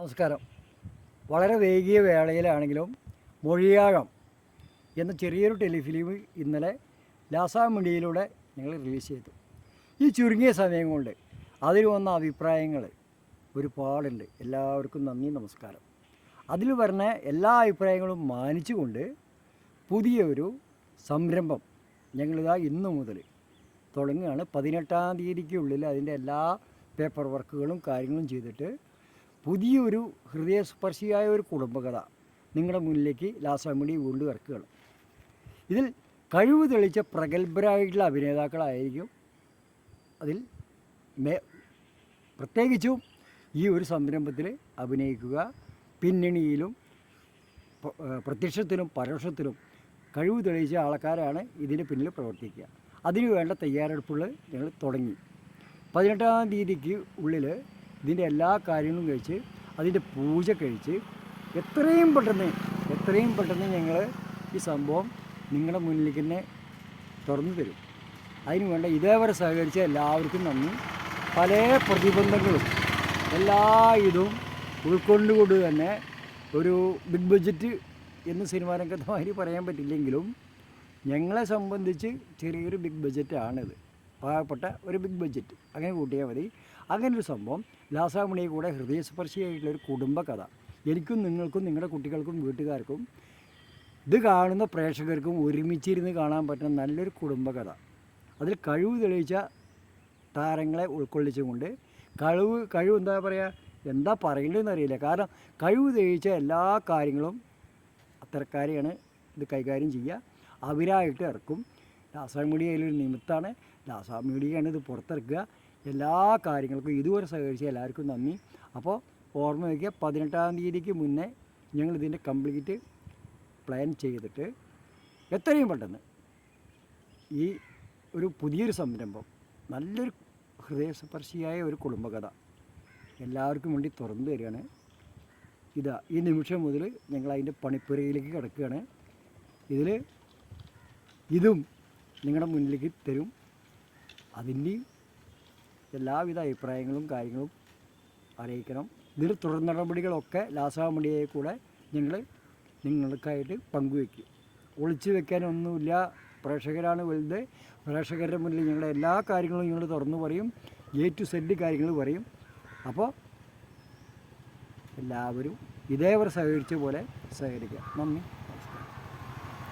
നമസ്കാരം. വളരെ വൈകിയ വേളയിലാണെങ്കിലും മൊഴിയാഴം എന്ന ചെറിയൊരു ടെലിഫിലിം ഇന്നലെ ലാസാ മീഡിയയിലൂടെ ഞങ്ങൾ റിലീസ് ചെയ്തു. ഈ ചുരുങ്ങിയ സമയം കൊണ്ട് അതിൽ വന്ന അഭിപ്രായങ്ങൾ ഒരുപാടുണ്ട്. എല്ലാവർക്കും നന്ദി നമസ്കാരം. അതിൽ പറഞ്ഞ എല്ലാ അഭിപ്രായങ്ങളും മാനിച്ചുകൊണ്ട് പുതിയൊരു സംരംഭം ഞങ്ങളിതാ ഇന്നു മുതൽ തുടങ്ങുകയാണ്. പതിനെട്ടാം തീയതിക്കുള്ളിൽ അതിന്റെ എല്ലാ പേപ്പർ വർക്കുകളും കാര്യങ്ങളും ചെയ്തിട്ട് പുതിയൊരു ഹൃദയസ്പർശിയായ ഒരു കുടുംബകഥ നിങ്ങളുടെ മുന്നിലേക്ക് ലാസാമണി വീണ്ടും ഇറക്കുകയാണ്. ഇതിൽ കഴിവ് തെളിച്ച പ്രഗത്ഭരായിട്ടുള്ള അഭിനേതാക്കളായിരിക്കും. അതിൽ മേ പ്രത്യേകിച്ചും ഈ ഒരു സംരംഭത്തിൽ അഭിനയിക്കുക പിന്നണിയിലും പ്രത്യക്ഷത്തിലും പരോക്ഷത്തിലും കഴിവ് തെളിയിച്ച ആൾക്കാരാണ് ഇതിന് പിന്നിൽ പ്രവർത്തിക്കുക. അതിനു വേണ്ട തയ്യാറെടുപ്പുകൾ ഞങ്ങൾ തുടങ്ങി. പതിനെട്ടാം തീയതിക്ക് ഉള്ളിൽ ഇതിന്റെ എല്ലാ കാര്യങ്ങളും കഴിച്ച് അതിന്റെ പൂജ കഴിച്ച് എത്രയും പെട്ടെന്ന് എത്രയും പെട്ടെന്ന് ഞങ്ങൾ ഈ സംഭവം നിങ്ങളുടെ മുന്നിലേക്ക് തന്നെ തുറന്നു തരും. അതിനു വേണ്ട ഇതേവരെ സഹകരിച്ച എല്ലാവർക്കും നന്ദി. പല പ്രതിബന്ധങ്ങളും എല്ലാ ഇതും ഉൾക്കൊണ്ടുകൊണ്ട് തന്നെ ഒരു ബിഗ് ബഡ്ജറ്റ് എന്ന് സിനിമാ രംഗത്തുമായി പറയാൻ പറ്റില്ലെങ്കിലും ഞങ്ങളെ സംബന്ധിച്ച് ചെറിയൊരു ബിഗ് ബഡ്ജറ്റാണിത്. പാവപ്പെട്ട ഒരു ബിഗ് ബഡ്ജറ്റ് അങ്ങനെ കൂട്ടിയാൽ മതി. അങ്ങനെ ഒരു സംഭവം ലാസാമണിയെ കൂടെ ഹൃദയസ്പർശിയായിട്ടുള്ള ഒരു കുടുംബകഥ. എനിക്കും നിങ്ങൾക്കും നിങ്ങളുടെ കുട്ടികൾക്കും വീട്ടുകാർക്കും ഇത് കാണുന്ന പ്രേക്ഷകർക്കും ഒരുമിച്ചിരുന്ന് കാണാൻ പറ്റുന്ന നല്ലൊരു കുടുംബകഥ. അതിൽ കഴിവ് തെളിയിച്ച താരങ്ങളെ ഉൾക്കൊള്ളിച്ചുകൊണ്ട് കഴിവ് കഴിവ് എന്താ പറയുക എന്താ പറയേണ്ടതെന്ന് അറിയില്ല. കാരണം കഴിവ് തെളിയിച്ച എല്ലാ കാര്യങ്ങളും അത്തരക്കാരെയാണ് ഇത് കൈകാര്യം ചെയ്യുക. അവരായിട്ട് ഇറക്കും. ലാസാ മീഡിയ അതിലൊരു നിമിത്താണ് ലാസാ മീഡിയയാണ് ഇത് പുറത്തിറക്കുക. എല്ലാ കാര്യങ്ങൾക്കും ഇതുവരെ സഹകരിച്ച എല്ലാവർക്കും നന്ദി. അപ്പോൾ ഓർമ്മ വയ്ക്കുക പതിനെട്ടാം തീയതിക്ക് മുന്നേ ഞങ്ങൾ ഇതിന്റെ കംപ്ലീറ്റ് പ്ലാൻ ചെയ്തിട്ട് എത്രയും പെട്ടെന്ന് ഈ ഒരു പുതിയൊരു സംരംഭം നല്ലൊരു ഹൃദയസ്പർശിയായ ഒരു കുടുംബകഥ എല്ലാവർക്കും വേണ്ടി തുറന്നു തരികയാണ്. ഇതാ ഈ നിമിഷം മുതൽ ഞങ്ങൾ അതിന്റെ പണിപ്പുരയിലേക്ക് കിടക്കുകയാണ്. ഇതിൽ ഇതും നിങ്ങളുടെ മുന്നിലേക്ക് തരും. അതിന്റെ എല്ലാവിധ അഭിപ്രായങ്ങളും കാര്യങ്ങളും അറിയിക്കണം. ഇതിൽ തുടർ നടപടികളൊക്കെ ലാസാമണിയെ കൂടെ ഞങ്ങൾ നിങ്ങൾക്കായിട്ട് പങ്കുവെക്കും ഒളിച്ചു വെക്കാനൊന്നുമില്ല. പ്രേക്ഷകരാണ് വലുത്. പ്രേക്ഷകരുടെ മുന്നിൽ ഞങ്ങളുടെ എല്ലാ കാര്യങ്ങളും ഞങ്ങൾ തുറന്നു പറയും. എ ടു സെഡ് കാര്യങ്ങൾ പറയും. അപ്പോൾ എല്ലാവരും ഇതേവരെ സഹകരിച്ച പോലെ സഹകരിക്കുക നന്ദി.